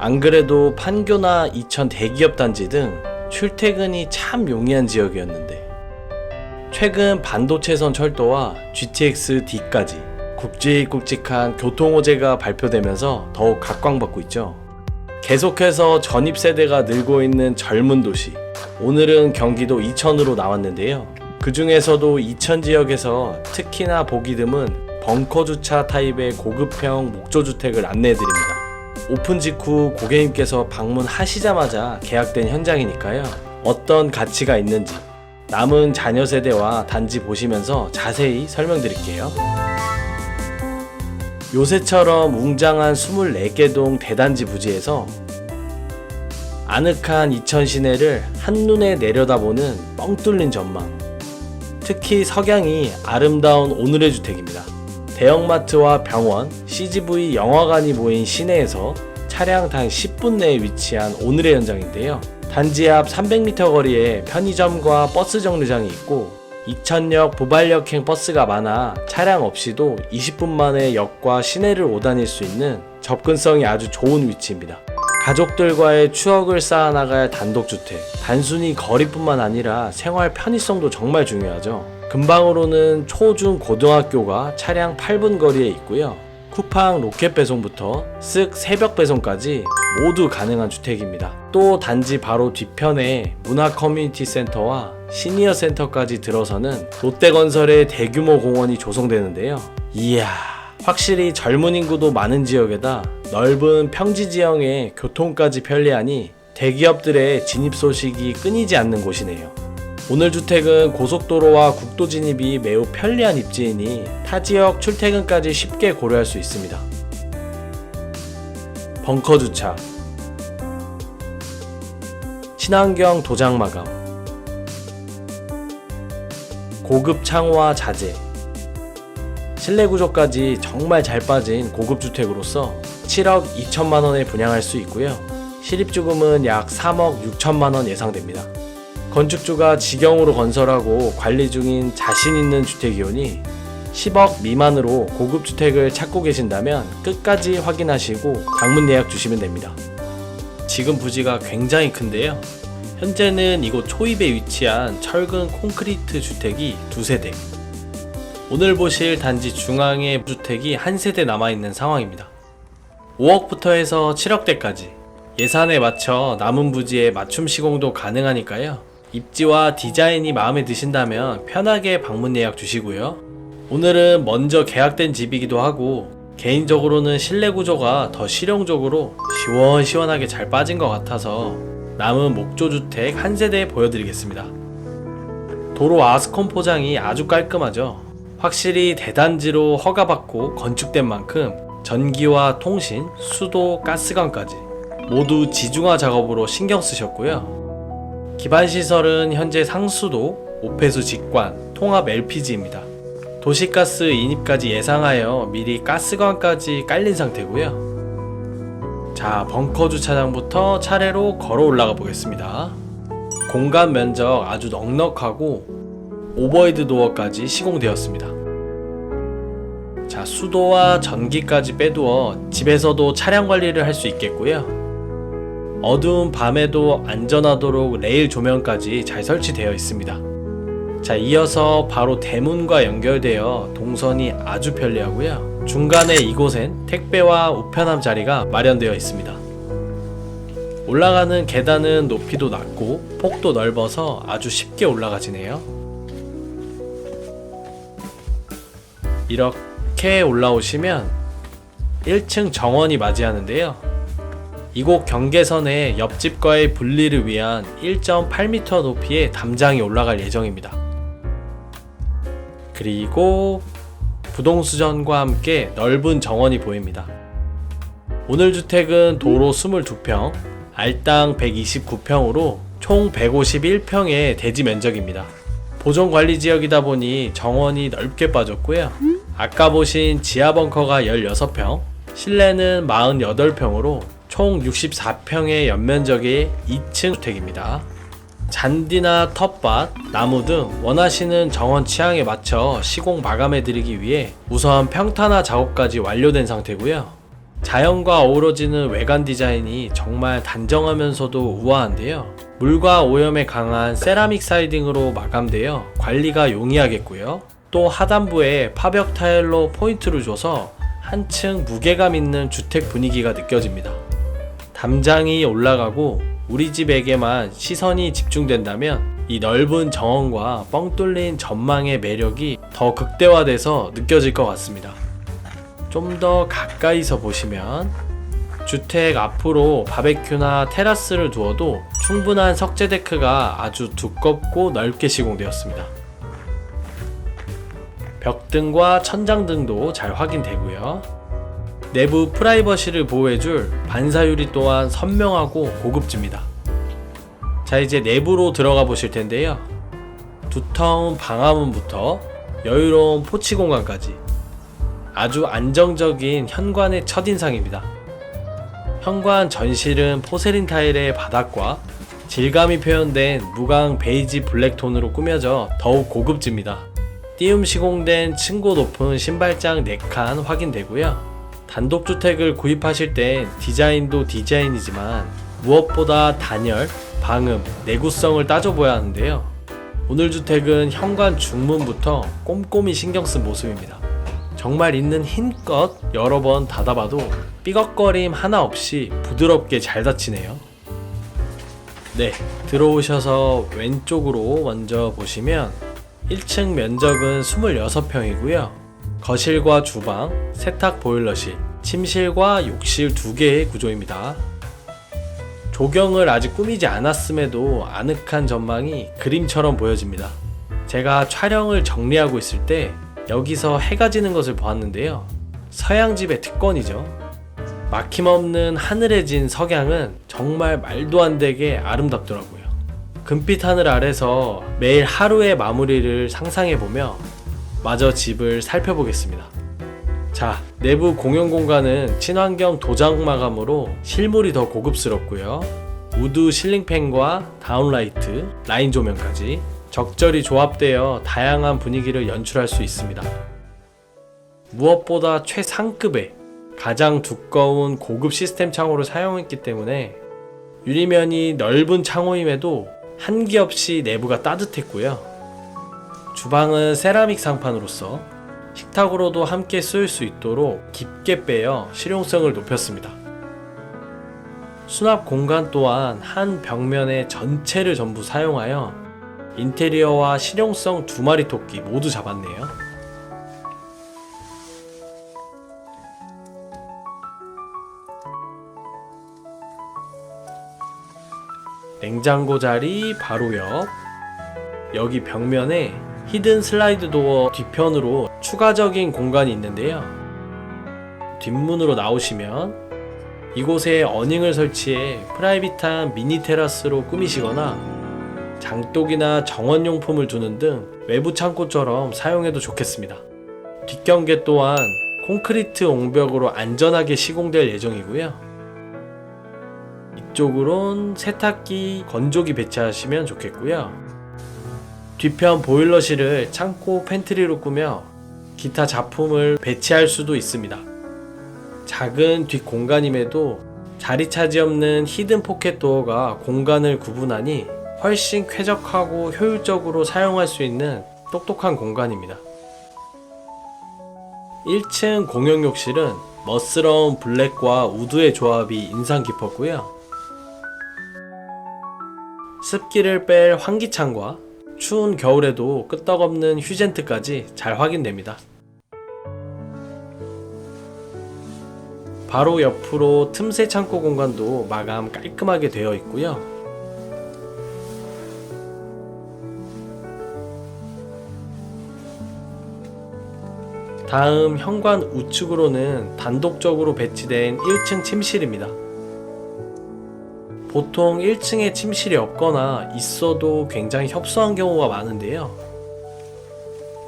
안 그래도 판교나 이천 대기업 단지 등 출퇴근이 참 용이한 지역이었는데 최근 반도체선 철도와 GTX D까지 굵직굵직한 교통호재가 발표되면서 더욱 각광받고 있죠. 계속해서 전입 세대가 늘고 있는 젊은 도시. 오늘은 경기도 이천으로 나왔는데요. 그 중에서도 이천 지역에서 특히나 보기 드문 벙커 주차 타입의 고급형 목조 주택을 안내해 드립니다. 오픈 직후 고객님께서 방문하시자마자 계약된 현장이니까요. 어떤 가치가 있는지 남은 자녀 세대와 단지 보시면서 자세히 설명드릴게요. 요새처럼 웅장한 24개 동 대단지 부지에서 아늑한 이천 시내를 한눈에 내려다보는 뻥 뚫린 전망. 특히 석양이 아름다운 오늘의 주택입니다. 대형마트와 병원, CGV 영화관이 모인 시내에서 차량 단 10분 내에 위치한 오늘의 현장인데요. 단지 앞 300m 거리에 편의점과 버스 정류장이 있고 이천역 부발역행 버스가 많아 차량 없이도 20분 만에 역과 시내를 오다닐 수 있는 접근성이 아주 좋은 위치입니다. 가족들과의 추억을 쌓아나갈 단독주택. 단순히 거리뿐만 아니라 생활 편의성도 정말 중요하죠. 근방으로는 초중 고등학교가 차량 8분 거리에 있고요. 쿠팡 로켓 배송부터 쓱 새벽 배송까지 모두 가능한 주택입니다. 또 단지 바로 뒤편에 문화 커뮤니티 센터와 시니어 센터까지 들어서는 롯데건설의 대규모 공원이 조성되는데요. 이야, 확실히 젊은 인구도 많은 지역에다 넓은 평지 지형에 교통까지 편리하니 대기업들의 진입 소식이 끊이지 않는 곳이네요. 오늘 주택은 고속도로와 국도 진입이 매우 편리한 입지이니 타 지역 출퇴근까지 쉽게 고려할 수 있습니다. 벙커 주차, 친환경 도장 마감, 고급 창호와 자재, 실내 구조까지 정말 잘 빠진 고급 주택으로서 7억 2천만 원에 분양할 수 있고요. 실입주금은 약 3억 6천만 원 예상됩니다. 건축주가 직영으로 건설하고 관리 중인 자신 있는 주택이오니 10억 미만으로 고급 주택을 찾고 계신다면 끝까지 확인하시고 방문 예약 주시면 됩니다. 지금 부지가 굉장히 큰데요. 현재는 이곳 초입에 위치한 철근 콘크리트 주택이 두 세 대, 오늘 보실 단지 중앙에 주택이 한 세대 남아있는 상황입니다. 5억부터 해서 7억대까지 예산에 맞춰 남은 부지에 맞춤 시공도 가능하니까요. 입지와 디자인이 마음에 드신다면 편하게 방문 예약 주시고요. 오늘은 먼저 계약된 집이기도 하고 개인적으로는 실내 구조가 더 실용적으로 시원시원하게 잘 빠진 것 같아서 남은 목조 주택 한 세대 보여드리겠습니다. 도로 아스콘 포장이 아주 깔끔하죠. 확실히 대단지로 허가받고 건축된 만큼 전기와 통신, 수도, 가스관까지 모두 지중화 작업으로 신경 쓰셨고요. 기반 시설은 현재 상수도, 오폐수 직관, 통합 LPG입니다. 도시가스 인입까지 예상하여 미리 가스관까지 깔린 상태고요. 자, 벙커 주차장부터 차례로 걸어 올라가 보겠습니다. 공간 면적 아주 넉넉하고 오버헤드 도어까지 시공되었습니다. 자, 수도와 전기까지 빼두어 집에서도 차량 관리를 할 수 있겠고요. 어두운 밤에도 안전하도록 레일 조명까지 잘 설치되어 있습니다. 자, 이어서 바로 대문과 연결되어 동선이 아주 편리하고요. 중간에 이곳엔 택배와 우편함 자리가 마련되어 있습니다. 올라가는 계단은 높이도 낮고 폭도 넓어서 아주 쉽게 올라가지네요. 이렇게 올라오시면 1층 정원이 맞이하는데요. 이곳 경계선에 옆집과의 분리를 위한 1.8m 높이의 담장이 올라갈 예정입니다. 그리고 부동수전과 함께 넓은 정원이 보입니다. 오늘 주택은 도로 22평, 알당 129평으로 총 151평의 대지 면적입니다. 보존 관리 지역이다 보니 정원이 넓게 빠졌고요. 아까 보신 지하 벙커가 16평, 실내는 48평으로 총 64평의 연면적의 2층 주택입니다. 잔디나 텃밭, 나무 등 원하시는 정원 취향에 맞춰 시공 마감해 드리기 위해 우선 평탄화 작업까지 완료된 상태고요. 자연과 어우러지는 외관 디자인이 정말 단정하면서도 우아한데요. 물과 오염에 강한 세라믹 사이딩으로 마감되어 관리가 용이하겠고요. 또 하단부에 파벽 타일로 포인트를 줘서 한층 무게감 있는 주택 분위기가 느껴집니다. 담장이 올라가고 우리 집에게만 시선이 집중된다면 이 넓은 정원과 뻥 뚫린 전망의 매력이 더 극대화돼서 느껴질 것 같습니다. 좀 더 가까이서 보시면 주택 앞으로 바베큐나 테라스를 두어도 충분한 석재 데크가 아주 두껍고 넓게 시공되었습니다. 벽등과 천장 등도 잘 확인되고요. 내부 프라이버시를 보호해줄 반사유리 또한 선명하고 고급집니다. 자, 이제 내부로 들어가 보실 텐데요. 두터운 방화문부터 여유로운 포치 공간까지 아주 안정적인 현관의 첫인상입니다. 현관 전실은 포세린 타일의 바닥과 질감이 표현된 무광 베이지 블랙 톤으로 꾸며져 더욱 고급집니다. 띄움 시공된 층고 높은 신발장 4칸 확인되고요. 단독주택을 구입하실 땐 디자인도 디자인이지만 무엇보다 단열, 방음, 내구성을 따져봐야 하는데요. 오늘 주택은 현관 중문부터 꼼꼼히 신경 쓴 모습입니다. 정말 있는 힘껏 여러 번 닫아봐도 삐걱거림 하나 없이 부드럽게 잘 닫히네요. 네, 들어오셔서 왼쪽으로 먼저 보시면 1층 면적은 26평이고요. 거실과 주방, 세탁 보일러실, 침실과 욕실 두 개의 구조입니다. 조경을 아직 꾸미지 않았음에도 아늑한 전망이 그림처럼 보여집니다. 제가 촬영을 정리하고 있을 때 여기서 해가 지는 것을 보았는데요. 서양집의 특권이죠. 막힘없는 하늘에 진 석양은 정말 말도 안 되게 아름답더라고요. 금빛 하늘 아래서 매일 하루의 마무리를 상상해보며 마저 집을 살펴보겠습니다. 자, 내부 공용 공간은 친환경 도장 마감으로 실물이 더 고급스럽고요. 우드 실링팬과 다운라이트, 라인 조명까지 적절히 조합되어 다양한 분위기를 연출할 수 있습니다. 무엇보다 최상급의 가장 두꺼운 고급 시스템 창호를 사용했기 때문에 유리면이 넓은 창호임에도 한기 없이 내부가 따뜻했고요. 주방은 세라믹 상판으로서 식탁으로도 함께 쓰일 수 있도록 깊게 빼어 실용성을 높였습니다. 수납 공간 또한 한 벽면의 전체를 전부 사용하여 인테리어와 실용성 두 마리 토끼 모두 잡았네요. 냉장고 자리 바로 옆. 여기 벽면에 히든 슬라이드 도어 뒤편으로 추가적인 공간이 있는데요. 뒷문으로 나오시면 이곳에 어닝을 설치해 프라이빗한 미니 테라스로 꾸미시거나 장독이나 정원용품을 두는 등 외부 창고처럼 사용해도 좋겠습니다. 뒷경계 또한 콘크리트 옹벽으로 안전하게 시공될 예정이고요. 이쪽으론 세탁기, 건조기 배치하시면 좋겠고요. 뒤편 보일러실을 창고 팬트리로 꾸며 기타 작품을 배치할 수도 있습니다. 작은 뒷 공간임에도 자리 차지 없는 히든 포켓 도어가 공간을 구분하니 훨씬 쾌적하고 효율적으로 사용할 수 있는 똑똑한 공간입니다. 1층 공용 욕실은 멋스러운 블랙과 우드의 조합이 인상 깊었고요. 습기를 뺄 환기창과 추운 겨울에도 끄떡없는 휴젠트까지 잘 확인됩니다. 바로 옆으로 틈새 창고 공간도 마감 깔끔하게 되어 있고요. 다음 현관 우측으로는 단독적으로 배치된 1층 침실입니다. 보통 1층에 침실이 없거나 있어도 굉장히 협소한 경우가 많은데요.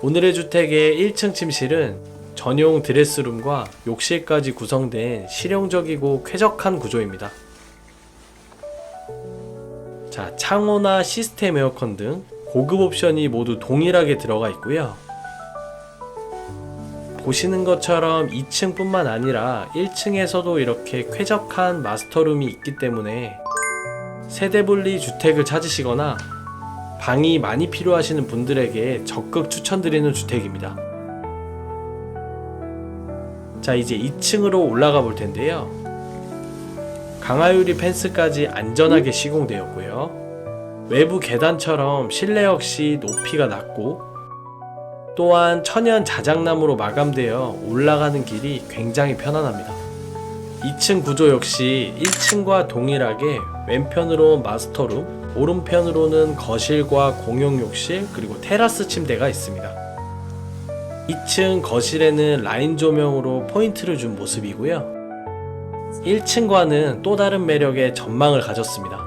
오늘의 주택의 1층 침실은 전용 드레스룸과 욕실까지 구성된 실용적이고 쾌적한 구조입니다. 자, 창호나 시스템 에어컨 등 고급 옵션이 모두 동일하게 들어가 있고요. 보시는 것처럼 2층뿐만 아니라 1층에서도 이렇게 쾌적한 마스터룸이 있기 때문에 세대분리 주택을 찾으시거나 방이 많이 필요하시는 분들에게 적극 추천드리는 주택입니다. 자, 이제 2층으로 올라가 볼 텐데요. 강화유리 펜스까지 안전하게 시공되었고요. 외부 계단처럼 실내 역시 높이가 낮고 또한 천연 자작나무로 마감되어 올라가는 길이 굉장히 편안합니다. 2층 구조 역시 1층과 동일하게 왼편으로 마스터룸, 오른편으로는 거실과 공용 욕실 그리고 테라스 침대가 있습니다. 2층 거실에는 라인 조명으로 포인트를 준 모습이고요. 1층과는 또 다른 매력의 전망을 가졌습니다.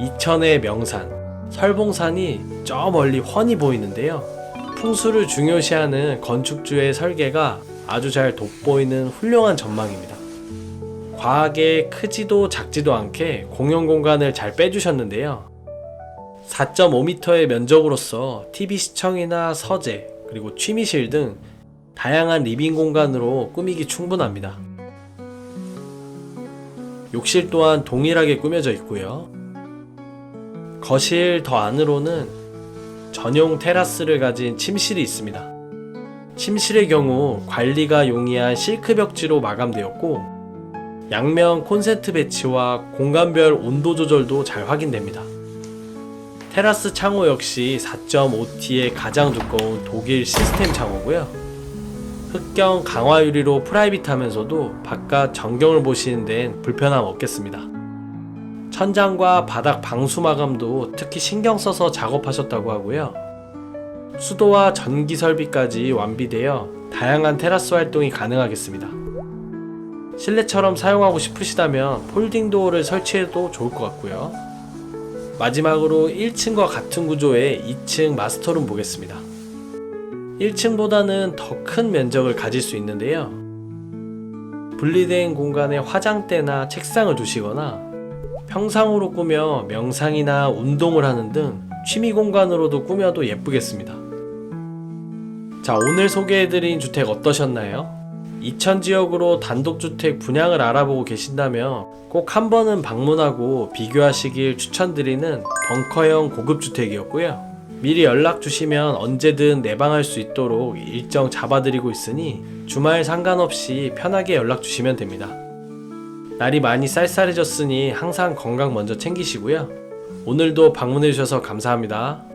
이천의 명산, 설봉산이 저 멀리 훤히 보이는데요. 풍수를 중요시하는 건축주의 설계가 아주 잘 돋보이는 훌륭한 전망입니다. 과하게 크지도 작지도 않게 공용 공간을 잘 빼주셨는데요. 4.5m의 면적으로서 TV 시청이나 서재, 그리고 취미실 등 다양한 리빙 공간으로 꾸미기 충분합니다. 욕실 또한 동일하게 꾸며져 있고요. 거실 더 안으로는 전용 테라스를 가진 침실이 있습니다. 침실의 경우 관리가 용이한 실크 벽지로 마감되었고 양면 콘센트 배치와 공간별 온도 조절도 잘 확인됩니다. 테라스 창호 역시 4.5T의 가장 두꺼운 독일 시스템 창호고요. 흑경 강화 유리로 프라이빗하면서도 바깥 전경을 보시는 데는 불편함 없겠습니다. 천장과 바닥 방수 마감도 특히 신경 써서 작업하셨다고 하고요. 수도와 전기 설비까지 완비되어 다양한 테라스 활동이 가능하겠습니다. 실내처럼 사용하고 싶으시다면 폴딩 도어를 설치해도 좋을 것 같고요. 마지막으로 1층과 같은 구조의 2층 마스터룸 보겠습니다. 1층보다는 더 큰 면적을 가질 수 있는데요. 분리된 공간에 화장대나 책상을 두시거나 평상으로 꾸며 명상이나 운동을 하는 등 취미 공간으로도 꾸며도 예쁘겠습니다. 자, 오늘 소개해드린 주택 어떠셨나요? 이천 지역으로 단독주택 분양을 알아보고 계신다면 꼭 한 번은 방문하고 비교하시길 추천드리는 벙커형 고급주택이었고요. 미리 연락 주시면 언제든 내방할 수 있도록 일정 잡아드리고 있으니 주말 상관없이 편하게 연락 주시면 됩니다. 날이 많이 쌀쌀해졌으니 항상 건강 먼저 챙기시고요. 오늘도 방문해 주셔서 감사합니다.